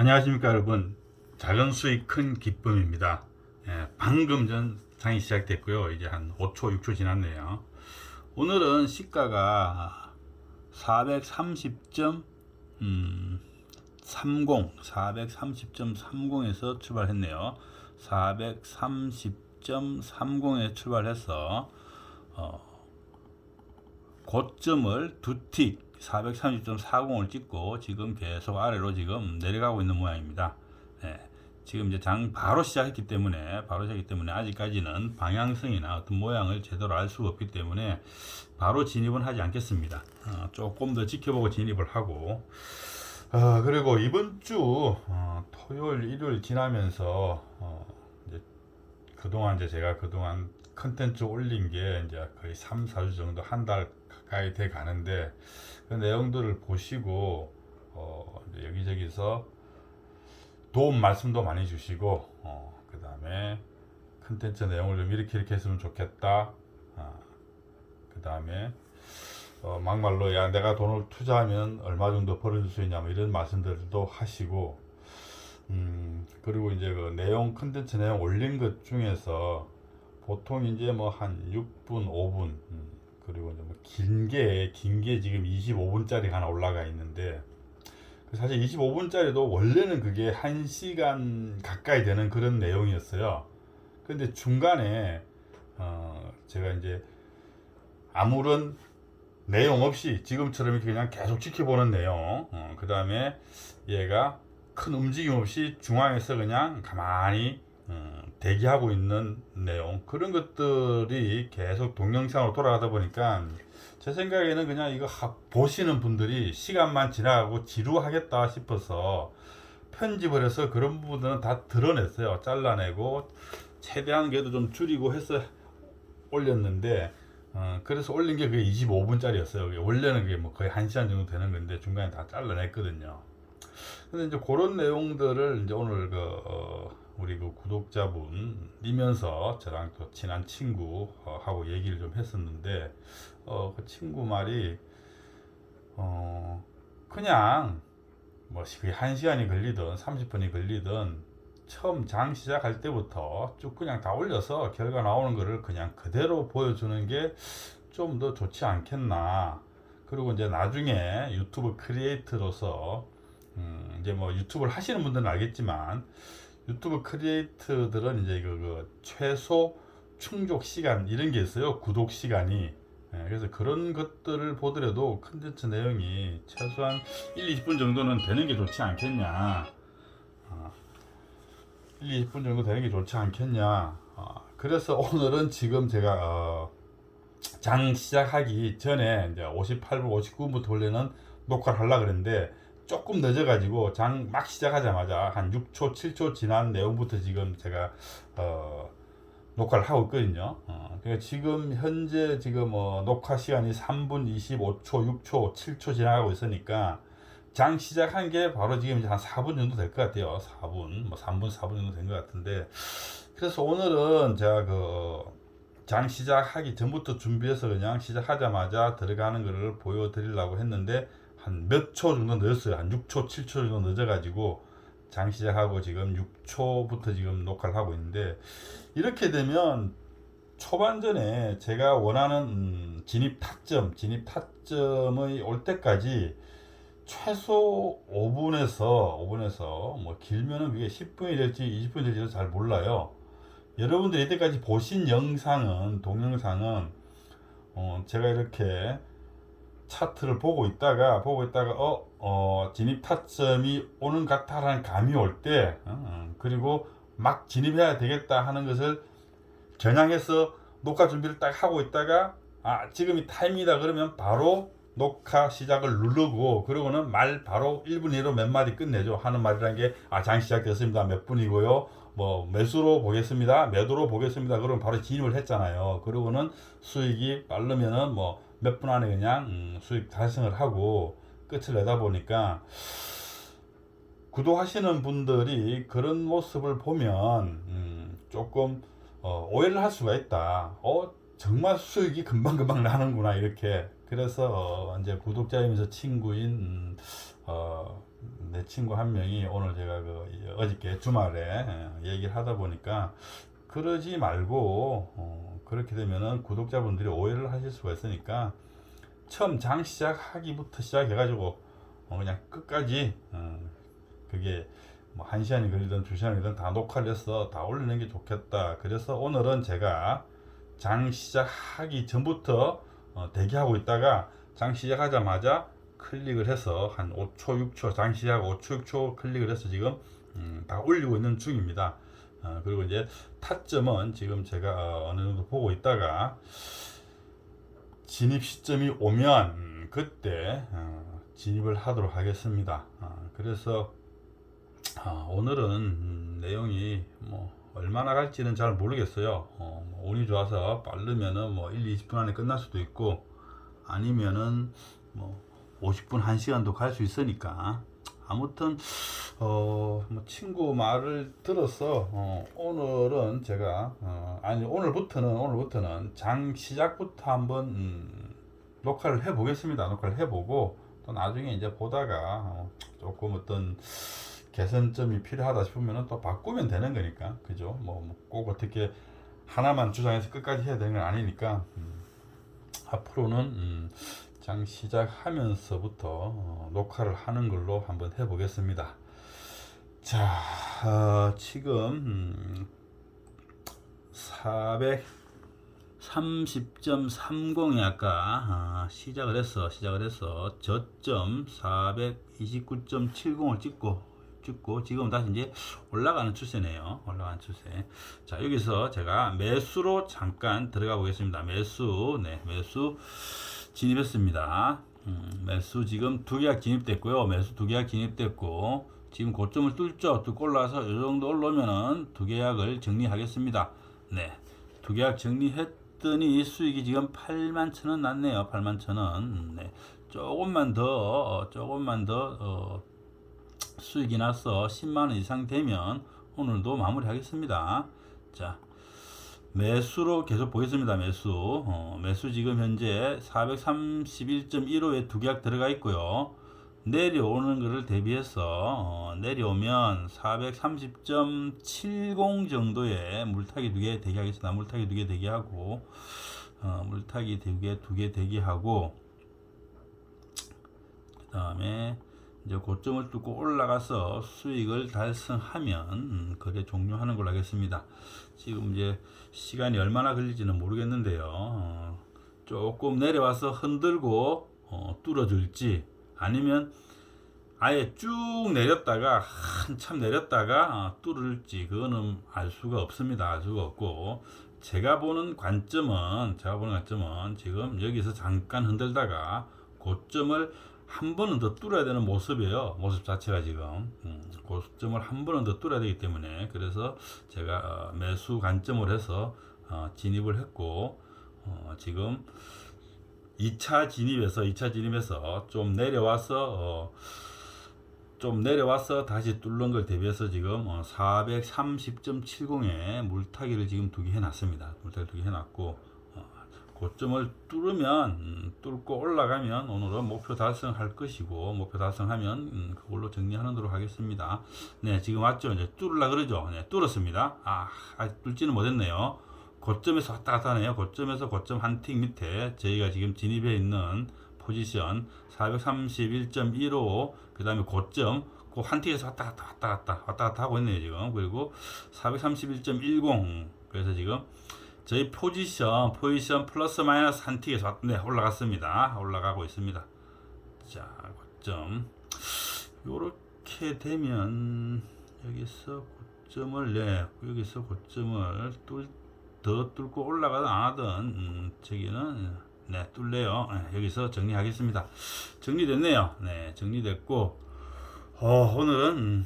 안녕하십니까 여러분. 작은 수익 큰 기쁨입니다. 예, 방금 전 장이 시작됐고요. 이제 한 5초 6초 지났네요. 오늘은 시가가 430점 음, 30 430.30에서 출발했네요. 430.30에 출발해서 어, 고점을 두틱 430.40을 찍고 지금 계속 아래로 지금 내려가고 있는 모양입니다. 예, 지금 이제 장 바로 시작했기 때문에 바로 시작했기 때문에 아직까지는 방향성이나 어떤 모양을 제대로 알 수가 없기 때문에 바로 진입은 하지 않겠습니다. 어, 조금 더 지켜보고 진입을 하고 어, 그리고 이번 주 어, 토요일 일요일 지나면서 어, 이제 그동안 이제 제가 그동안 컨텐츠 올린 게 이제 거의 3, 4주 정도 한 달 가까이 돼 가는데 그 내용들을 보시고 어, 여기저기서 도움 말씀도 많이 주시고 어, 그 다음에 컨텐츠 내용을 좀 이렇게 이렇게 했으면 좋겠다. 그 다음에 어, 막말로 야 내가 돈을 투자하면 얼마 정도 벌어줄 수 있냐 뭐 이런 말씀들도 하시고 음, 그리고 이제 그 내용 컨텐츠 내용 올린 것 중에서 보통 이제 뭐 한 6분, 5분 음, 그리고 이제 뭐 긴게 지금 25분짜리 하나 올라가 있는데 그 사실 25분짜리도 원래는 그게 1시간 가까이 되는 그런 내용이었어요. 근데 중간에 어, 제가 이제 아무런 내용 없이 지금처럼 이렇게 그냥 계속 지켜보는 내용 어, 그 다음에 얘가 큰 움직임 없이 중앙에서 그냥 가만히 어, 대기하고 있는 내용 그런 것들이 계속 동영상으로 돌아가다 보니까 제 생각에는 그냥 이거 하- 보시는 분들이 시간만 지나가고 지루하겠다 싶어서 편집을 해서 그런 부분들은 다 드러냈어요 잘라내고 최대한 그래도 좀 줄이고 해서 올렸는데 어, 그래서 올린 게 그게 25분짜리였어요. 원래는 그게 뭐 거의 1시간 정도 되는 건데 중간에 다 잘라냈거든요. 근데 이제 그런 내용들을 이제 오늘 그 어, 우리 그 구독자분이면서 저랑 또 친한 친구하고 얘기를 좀 했었는데 어, 그 친구 말이 어, 그냥 뭐 그게 1시간이 걸리든 30분이 걸리든 처음 장 시작할 때부터 쭉 그냥 다 올려서 결과 나오는 거를 그냥 그대로 보여주는 게 좀 더 좋지 않겠나. 그리고 이제 나중에 유튜브 크리에이터로서 음 이제 뭐 유튜브를 하시는 분들은 알겠지만 유튜브 크리에이터들은 이제 그, 그 최소 충족 시간 이런 게 있어요. 구독 시간이. 예, 그래서 그런 것들을 보더라도 컨텐츠 내용이 최소한 1, 20분 정도는 되는 게 좋지 않겠냐. 1, 20분 정도 되는 게 좋지 않겠냐. 어, 그래서 오늘은 지금 제가 어, 장 시작하기 전에 이제 58분, 59분부터 원래는 녹화를 하려고 그랬는데 조금 늦어가지고 장 막 시작하자마자 한 6초, 7초 지난 내용부터 지금 제가 어, 녹화를 하고 있거든요. 어, 그러니까 지금 현재 지금 어, 녹화 시간이 3분 25초, 6초, 7초 지나가고 있으니까 장 시작한 게 바로 지금 이제 한 4분 정도 될 것 같아요. 4분, 뭐 3분, 4분 정도 된 것 같은데. 그래서 오늘은 제가 그 장 시작하기 전부터 준비해서 그냥 시작하자마자 들어가는 거를 보여드리려고 했는데 한 몇 초 정도 늦었어요. 한 6초, 7초 정도 늦어가지고 장 시작하고 지금 6초부터 지금 녹화를 하고 있는데 이렇게 되면 초반전에 제가 원하는 음, 진입 타점, 진입 타점의 올 때까지 최소 5분에서 5분에서 뭐 길면은 그게 10분이 될지 20분이 될지도 잘 몰라요. 여러분들이 이때까지 보신 영상은 동영상은 어 제가 이렇게 차트를 보고 있다가 보고 있다가 어, 어 진입 타점이 오는 것 같다라는 감이 올때 어, 그리고 막 진입해야 되겠다 하는 것을 겨냥해서 녹화 준비를 딱 하고 있다가 아 지금이 타임이다 그러면 바로 녹화 시작을 누르고 그러고는 말 바로 1분 이로 몇 마디 끝내죠. 하는 말이란 게아 장 시작됐습니다. 몇 분이고요. 뭐 매수로 보겠습니다. 매도로 보겠습니다. 그러면 바로 진입을 했잖아요. 그러고는 수익이 빠르면은 뭐 몇 분 안에 그냥 음, 수익 달성을 하고 끝을 내다 보니까 구독하시는 분들이 그런 모습을 보면 음, 조금 어, 오해를 할 수가 있다. 어, 정말 수익이 금방금방 나는구나 이렇게. 그래서 어, 이제 구독자이면서 친구인 음, 어, 내 친구 한 명이 오늘 제가 그 어저께 주말에 예, 얘기를 하다 보니까 그러지 말고 어, 그렇게 되면은 구독자분들이 오해를 하실 수가 있으니까 처음 장 시작하기부터 시작해가지고 어, 그냥 끝까지 어, 그게 뭐 한 시간이 걸리든 두 시간이든 다 녹화를 해서 다 올리는 게 좋겠다. 그래서 오늘은 제가 장 시작하기 전부터 어, 대기하고 있다가 장 시작하자마자 클릭을 해서 한 5초, 6초, 장 시작 5초, 6초 클릭을 해서 지금 음, 다 올리고 있는 중입니다. 어, 그리고 이제 타점은 지금 제가 어, 어느 정도 보고 있다가 진입 시점이 오면 음, 그때 어, 진입을 하도록 하겠습니다. 어, 그래서 아, 오늘은 음, 내용이 뭐 얼마나 갈지는 잘 모르겠어요. 어, 뭐 운이 좋아서 빠르면은 뭐 1, 20분 안에 끝날 수도 있고 아니면은 뭐 50분, 1시간도 갈 수 있으니까 아무튼 어, 뭐 친구 말을 들어서 어, 오늘은 제가 어, 아니 오늘부터는 오늘부터는 장 시작부터 한번 음, 녹화를 해 보겠습니다. 녹화를 해 보고 또 나중에 이제 보다가 어, 조금 어떤 개선점이 필요하다 싶으면 또 바꾸면 되는 거니까 그죠 뭐 꼭 어떻게 하나만 주장해서 끝까지 해야 되는 건 아니니까 음, 앞으로는 음, 장 시작하면서부터 어, 녹화를 하는 걸로 한번 해보겠습니다 자 어, 지금 음, 430.30이 아까 아, 시작을 했어 시작을 해서 저점 429.70을 찍고 찍고 지금 다시 이제 올라가는 추세네요. 올라가는 추세. 자 여기서 제가 매수로 잠깐 들어가 보겠습니다. 매수 네 매수 진입했습니다. 음, 매수 지금 두 계약 진입됐고요. 매수 두 계약 진입됐고 지금 고점을 뚫죠. 뚫고 올라서 이 정도 올라오면은 두 계약을 정리하겠습니다. 네. 두 계약 정리했더니 수익이 지금 8만 천원 났네요. 8만 천 원. 네. 조금만 더 어, 조금만 더 어, 수익이 나서 10만원 이상 되면 오늘도 마무리하겠습니다. 자, 매수로 계속 보겠습니다. 매수. 어, 매수 지금 현재 431.15에 두 계약 들어가 있고요. 내려오는 것을 대비해서 어, 내려오면 430.70 정도의 물타기 두 개 대기하겠습니다. 물타기 두 개 대기하고 어, 물타기 두 개 두 개 대기하고 그 다음에 이제 고점을 뚫고 올라가서 수익을 달성하면 음, 거래 종료하는 걸로 하겠습니다. 지금 이제 시간이 얼마나 걸릴지는 모르겠는데요. 어, 조금 내려와서 흔들고 어, 뚫어줄지 아니면 아예 쭉 내렸다가 한참 내렸다가 어, 뚫을지 그거는 알 수가 없습니다. 알 수가 없고 제가 보는 관점은 제가 보는 관점은 지금 여기서 잠깐 흔들다가 고점을 한 번은 더 뚫어야 되는 모습이에요. 모습 자체가 지금 음, 고점을 한 번은 더 뚫어야 되기 때문에 그래서 제가 어, 매수 관점을 해서 어, 진입을 했고 어, 지금 2차 진입에서 2차 진입에서 좀 내려와서 어, 좀 내려와서 다시 뚫는 걸 대비해서 지금 어, 430.70에 물타기를 지금 두개 해놨습니다. 물타기 두개 해놨고 고점을 뚫으면 음, 뚫고 올라가면 오늘은 목표 달성할 것이고 목표 달성하면 음, 그걸로 정리하도록 하겠습니다. 네, 지금 왔죠? 이제 뚫으려 그러죠? 네, 뚫었습니다. 아, 아직 뚫지는 못했네요. 고점에서 왔다 갔다 하네요. 고점에서 고점 한 틱 밑에 저희가 지금 진입해 있는 포지션 431.15, 그 다음에 고점, 그 한 틱에서 왔다 갔다 왔다 갔다 왔다 갔다 하고 있네요, 지금. 그리고 431.10, 그래서 지금 저희 포지션, 포지션 플러스 마이너스 한 틱에서 네, 올라갔습니다. 올라가고 있습니다. 자, 고점. 요렇게 되면 여기서 고점을 네, 여기서 고점을 뚫, 더 뚫고 올라가든 안 하든 음, 저기는 네, 뚫네요. 네, 여기서 정리하겠습니다. 정리됐네요. 네, 정리됐고 어, 오늘은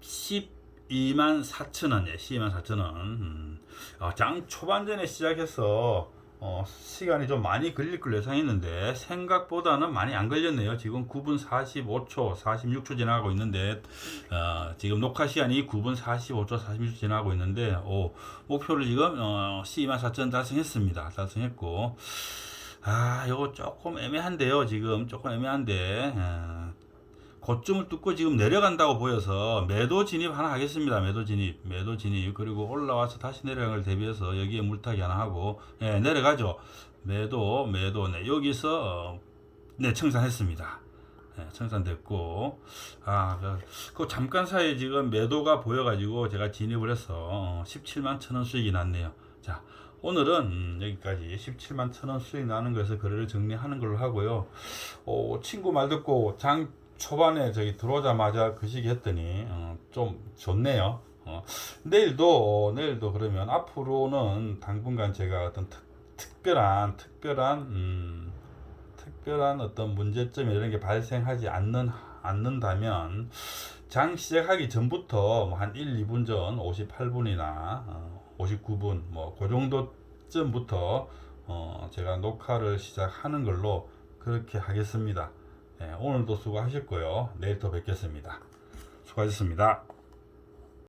10 2만 4천 원, 예, 12만 4천 원. 음. 어, 장 초반전에 시작해서 어, 시간이 좀 많이 걸릴 걸 예상했는데 생각보다는 많이 안 걸렸네요. 지금 9분 45초, 46초 지나가고 있는데 어, 지금 녹화 시간이 9분 45초, 46초 지나가고 있는데 오, 목표를 지금 어, 12만 4천 달성했습니다. 달성했고 아, 이거 조금 애매한데요. 지금 조금 애매한데. 어, 고점을 뚫고 지금 내려간다고 보여서 매도 진입 하나 하겠습니다. 매도 진입, 매도 진입. 그리고 올라와서 다시 내려간 걸 대비해서 여기에 물타기 하나 하고, 예, 내려가죠. 매도, 매도. 네, 여기서, 어, 네, 청산했습니다. 네, 청산됐고, 아, 그, 그 잠깐 사이에 지금 매도가 보여가지고 제가 진입을 해서 어, 17만 천원 수익이 났네요. 자, 오늘은 음, 여기까지 17만 천원 수익 나는 거에서 거래를 정리하는 걸로 하고요. 어, 친구 말 듣고 장 초반에 저기 들어오자마자 그 시기 했더니 어, 좀 좋네요. 어, 내일도 어, 내일도 그러면 앞으로는 당분간 제가 어떤 특, 특별한 특별한 음, 특별한 어떤 문제점 이런 게 발생하지 않는 않는다면 장 시작하기 전부터 뭐 한 1, 2분 전 58분이나 어, 59분 뭐 그 정도쯤부터 어, 제가 녹화를 시작하는 걸로 그렇게 하겠습니다. 예, 오늘도 수고하셨고요. 내일 또 뵙겠습니다. 수고하셨습니다.